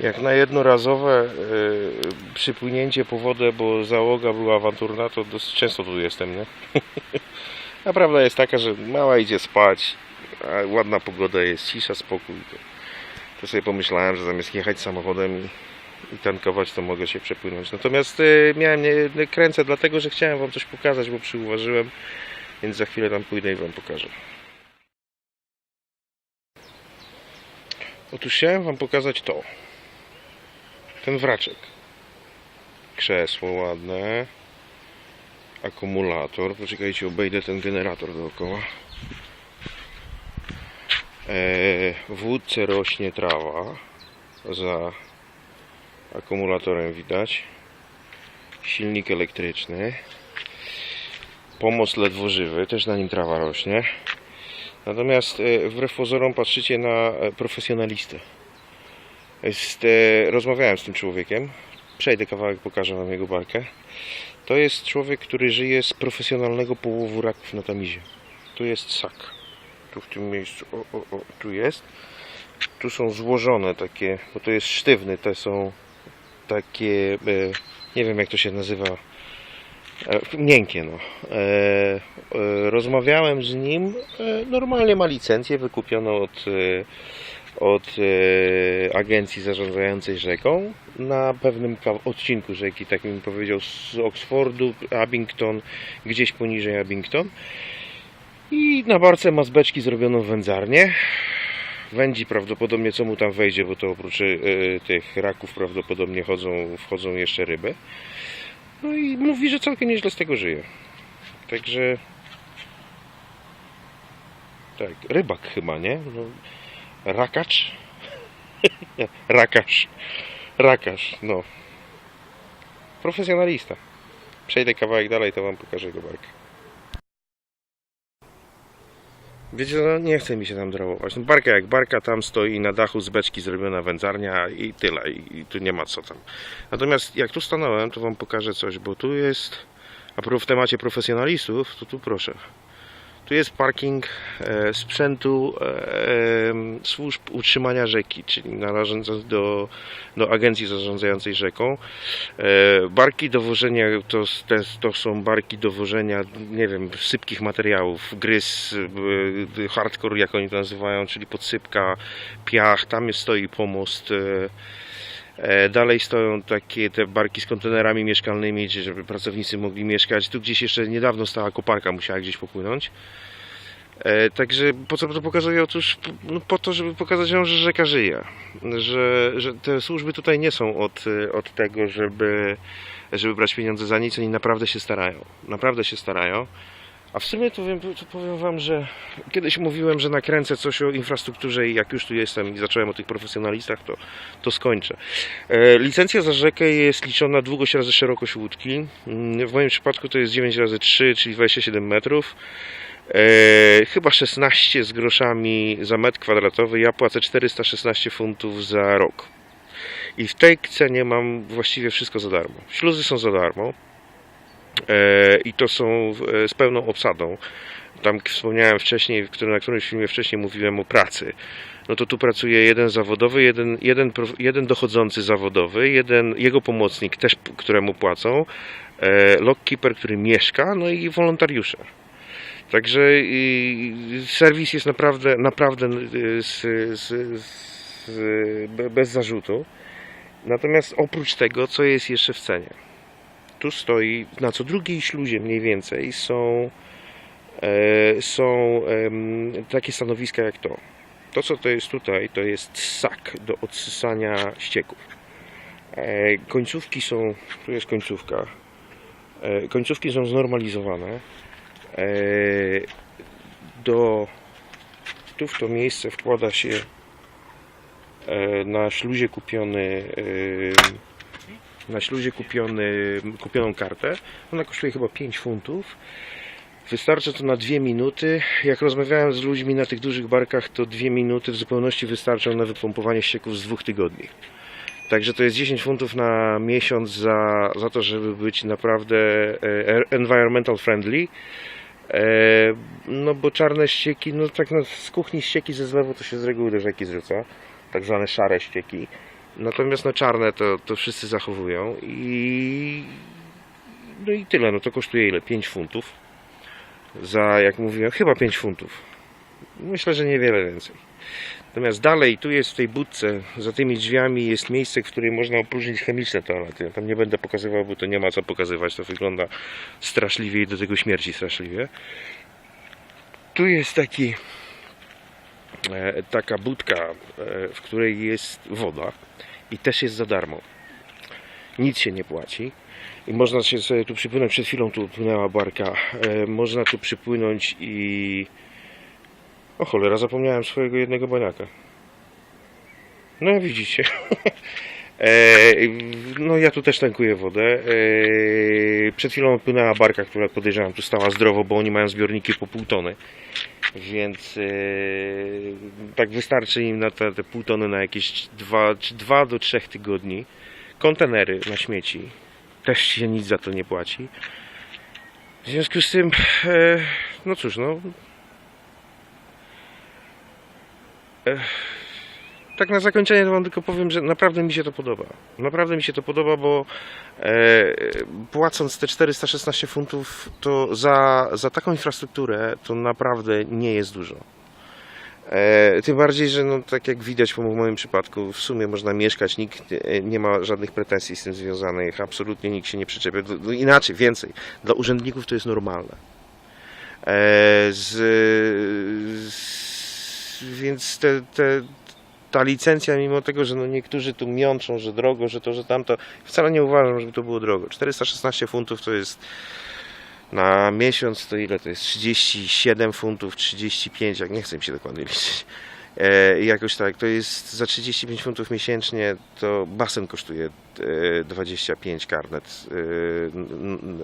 Jak na jednorazowe y, przypłynięcie po wodę, bo załoga była awanturna, to dosyć często tu jestem, nie? A prawda jest taka, że mała idzie spać, a ładna pogoda jest, cisza, spokój. To, to sobie pomyślałem, że zamiast jechać samochodem i, i tankować, to mogę się przepłynąć. Natomiast y, miałem nie kręcę, dlatego że chciałem Wam coś pokazać, bo przyuważyłem, więc za chwilę tam pójdę i Wam pokażę. Otóż chciałem Wam pokazać to. Ten wraczek. Krzesło ładne. Akumulator. Poczekajcie, obejdę ten generator dookoła. Eee, w łódce rośnie trawa. Za akumulatorem widać. Silnik elektryczny. Pomost ledwo żywy, też na nim trawa rośnie. Natomiast e, wbrew pozorom patrzycie na e, profesjonalistę. Jest, e, rozmawiałem z tym człowiekiem. Przejdę kawałek, pokażę wam jego barkę. To jest człowiek, który żyje z profesjonalnego połowu raków na tamizie. Tu jest sak. Tu w tym miejscu, o, o, o, tu jest. Tu są złożone takie, bo to jest sztywny, te są takie, e, nie wiem jak to się nazywa, e, miękkie no. Rozmawiałem z nim, normalnie ma licencję wykupioną od, od e, agencji zarządzającej rzeką na pewnym odcinku rzeki, tak mi powiedział, z Oxfordu, Abington, gdzieś poniżej Abington. I na barce ma z beczki zrobioną wędzarnię. Wędzi prawdopodobnie co mu tam wejdzie, bo to oprócz e, tych raków prawdopodobnie chodzą, wchodzą jeszcze ryby. No i mówi, że całkiem nieźle z tego żyje. Także. Tak, rybak chyba, nie? No, rakacz? Nie, Rakarz. Rakarz, no. Profesjonalista. Przejdę kawałek dalej, to wam pokażę jego barkę. Wiecie, no nie chce mi się tam drałować. No, barka jak barka, tam stoi na dachu z beczki zrobiona wędzarnia i tyle. I, tu nie ma co tam. Natomiast jak tu stanąłem, to wam pokażę coś, bo tu jest, a w temacie profesjonalistów, to tu proszę. Tu jest parking e, sprzętu e, służb utrzymania rzeki, czyli należących do, do agencji zarządzającej rzeką. E, barki do wożenia to, to są barki do wożenia, nie wiem, sypkich materiałów, gryz, hardcore jak oni to nazywają, czyli podsypka, piach, tam jest stoi pomost. E, Dalej stoją takie te barki z kontenerami mieszkalnymi, żeby pracownicy mogli mieszkać. Tu gdzieś jeszcze niedawno stała koparka, musiała gdzieś popłynąć. E, Także po co to pokazuję? Otóż no, po to, żeby pokazać wam, że rzeka żyje. Że, że te służby tutaj nie są od, od tego, żeby, żeby brać pieniądze za nic. Oni naprawdę się starają. Naprawdę się starają. A w sumie to, wiem, to powiem wam, że kiedyś mówiłem, że nakręcę coś o infrastrukturze i jak już tu jestem i zacząłem o tych profesjonalistach, to, to skończę. E, licencja za rzekę jest liczona długość razy szerokość łódki. Mm, W moim przypadku to jest 9 razy 3, czyli 27 metrów. E, chyba 16 z groszami za metr kwadratowy. Ja płacę 416 funtów za rok. I w tej cenie mam właściwie wszystko za darmo. Śluzy są za darmo. E, I to są e, z pełną obsadą. Tam wspomniałem wcześniej, na którymś filmie wcześniej mówiłem o pracy. No to tu pracuje jeden zawodowy, jeden, jeden, jeden dochodzący zawodowy, jeden jego pomocnik też, któremu płacą, e, lockkeeper, który mieszka, no i wolontariusze. Także serwis jest naprawdę, naprawdę y, z, z, z, be- bez zarzutu. Natomiast oprócz tego, co jest jeszcze w cenie? Tu stoi, na co drugiej śluzie mniej więcej są, e, są em, takie stanowiska jak to. To, co to jest tutaj, to jest sak do odsysania ścieków. E, końcówki są, tu jest końcówka. E, końcówki są znormalizowane. E, do, tu w to miejsce wkłada się e, na śluzie kupiony e, na śluzie kupiony, kupioną kartę. Ona kosztuje chyba 5 funtów. Wystarcza to na 2 minuty. Jak rozmawiałem z ludźmi na tych dużych barkach, to 2 minuty w zupełności wystarczą na wypompowanie ścieków z dwóch tygodni. Także to jest 10 funtów na miesiąc za, za to, żeby być naprawdę e, environmental friendly. E, no bo czarne ścieki, no tak no, z kuchni ścieki ze zlewu to się z reguły do rzeki zrzuca. Tak zwane szare ścieki. Natomiast no czarne to, to wszyscy zachowują i no i tyle, no to kosztuje ile? 5 funtów. Za, jak mówiłem, chyba 5 funtów. Myślę, że niewiele więcej. Natomiast dalej, tu jest w tej budce, za tymi drzwiami jest miejsce, w którym można opróżnić chemiczne toalety. Ja tam nie będę pokazywał, bo to nie ma co pokazywać, to wygląda straszliwie i do tego śmierci straszliwie. Tu jest taki taka budka, e, w której jest woda i też jest za darmo. Nic się nie płaci. I można się sobie tu przypłynąć, przed chwilą tu płynęła barka, e, można tu przypłynąć i... O cholera, zapomniałem swojego jednego baniaka. No widzicie. E, no ja tu też tankuję wodę. E, przed chwilą płynęła barka, która podejrzewam tu stała zdrowo, bo oni mają zbiorniki po pół tony. Więc e, tak wystarczy im na te, te pół tony na jakieś 2, 2 do 3 tygodni. Kontenery na śmieci. Też się nic za to nie płaci. W związku z tym, e, no cóż, no. E, tak na zakończenie to wam tylko powiem, że naprawdę mi się to podoba. Naprawdę mi się to podoba, bo e, płacąc te 416 funtów, to za, za taką infrastrukturę to naprawdę nie jest dużo. E, tym bardziej, że no, tak jak widać po moim przypadku, w sumie można mieszkać, nikt e, nie ma żadnych pretensji z tym związanych, absolutnie nikt się nie przyczepia. D- d- Inaczej, więcej, dla urzędników to jest normalne. E, z, z, więc te, te, ta licencja, mimo tego, że no niektórzy tu miączą, że drogo, że to, że tamto, wcale nie uważam, żeby to było drogo. 416 funtów to jest na miesiąc, to ile to jest? 37 funtów, 35, jak nie chcę mi się dokładnie liczyć. E, jakoś tak, to jest za 35 funtów miesięcznie, to basen kosztuje e, 25 karnet,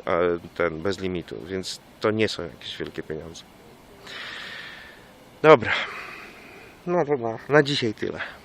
e, ten bez limitu, więc to nie są jakieś wielkie pieniądze. Dobra, no na, na dzisiaj tyle.